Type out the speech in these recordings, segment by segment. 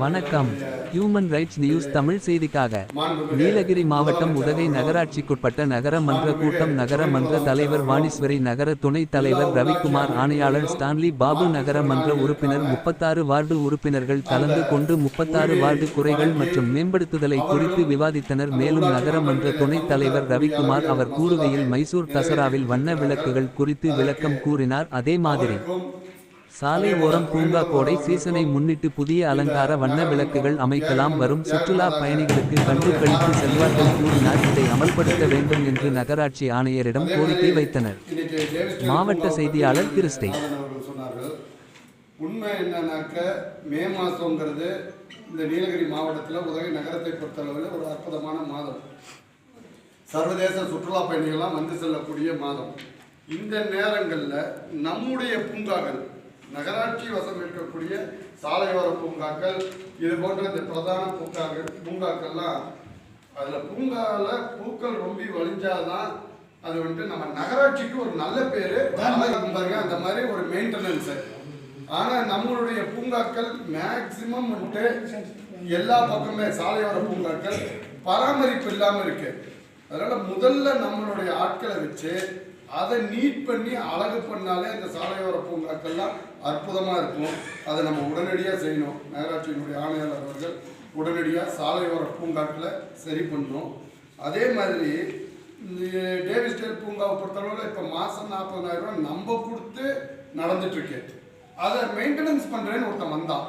வணக்கம். Human rights news Tamil செய்திக்காக. நீலகிரி மாவட்டம் உதகை நகராட்சிக்குட்பட்ட நகர மன்ற கூட்டம் நகர மன்ற தலைவர் வாணீஸ்வரி நகர துணைத் தலைவர் ரவிக்குமார் ஆணையாளர் ஸ்டான்லி பாபு நகர மன்ற உறுப்பினர் முப்பத்தாறு வார்டு உறுப்பினர்கள் கலந்து கொண்டு முப்பத்தாறு வார்டு குறைகள் மற்றும் மேம்படுத்துதலை குறித்து விவாதித்தனர். மேலும் நகர மன்ற துணைத் தலைவர் ரவிக்குமார் அவர் கூறுகையில் மைசூர் தசராவில் வண்ண விளக்குகள் குறித்து விளக்கம் கூறினார். அதே மாதிரி சாலை ஓரம் பூங்கா கோடை சீசனை முன்னிட்டு புதிய அலங்கார வண்ண விளக்குகள் அமைக்கலாம். வரும் சுற்றுலா பயணிகளுக்கு கண்டு கழித்து செல்வார்கள் கூறினார் இதை அமல்படுத்த வேண்டும் என்று நகராட்சி ஆணையரிடம் கோரிக்கை வைத்தனர். மாவட்ட செய்தியாளர் கிறிஸ்டை. உண்மை என்னன்னாக்க மே மாதங்கிறது இந்த நீலகிரி மாவட்டத்தில் உதகை நகரத்தை பொறுத்தளவில் ஒரு அற்புதமான மாதம். சர்வதேச சுற்றுலா பயணிகள்லாம் வந்து செல்லக்கூடிய மாதம். இந்த நேரங்களில் நம்முடைய பூங்காக்கள் நகராட்சி வசம் இருக்கக்கூடிய சாலையோர பூங்காக்கள் இது போன்ற இந்த பிரதான பூங்காக்கள் பூங்காக்கள்லாம் அதில் பூங்காவில் பூக்கள் ரொம்ப வலிஞ்சாதான் அது வந்துட்டு நம்ம நகராட்சிக்கு ஒரு நல்ல பேர். பாருங்க அந்த மாதிரி ஒரு மெயின்டெனன்ஸு ஆனால் நம்மளுடைய பூங்காக்கள் மேக்சிமம் வந்துட்டு எல்லா பக்கமே சாலையோர பூங்காக்கள் பராமரிப்பு இல்லாமல் இருக்கு. அதனால் முதல்ல நம்மளுடைய ஆட்களை வச்சு அதை நீட் பண்ணி அழகு பண்ணாலே இந்த சாலையோர பூங்காக்கள்லாம் அற்புதமாக இருக்கும். அதை நம்ம உடனடியாக செய்யணும். நகராட்சியினுடைய ஆணையாளர் அவர்கள் உடனடியாக சாலையோர பூங்காக்களை சரி பண்ணணும். அதே மாதிரி இந்த டேவிஸ் டேல் பூங்காவை பொறுத்தளவில் இப்போ மாதம் நாற்பதாயிரம் நம்ப நம்ம கொடுத்து நடந்துட்டு அதை மெயின்டெனன்ஸ் பண்ணுறேன்னு ஒருத்தன் வந்தான்.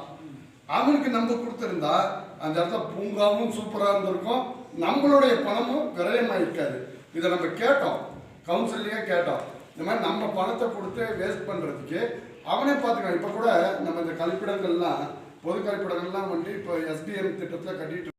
அவனுக்கு நம்ம கொடுத்துருந்தா அந்த இடத்துல பூங்காவும் சூப்பராக இருந்திருக்கும். நம்மளுடைய பணமும் விரயமாக இருக்காது இதை நம்ம கேட்டோம். கவுன்சிலையே கேட்டோம் இந்த மாதிரி நம்ம பணத்தை கொடுத்து வேஸ்ட் பண்ணுறதுக்கு அவனே பார்த்துக்கலாம் இப்போ கூட நம்ம இந்த கழிப்பிடங்கள்லாம் பொது கழிப்பிடங்கள்லாம் வந்து இப்போ எஸ்டிஎம் திட்டத்தில் கட்டிட்டு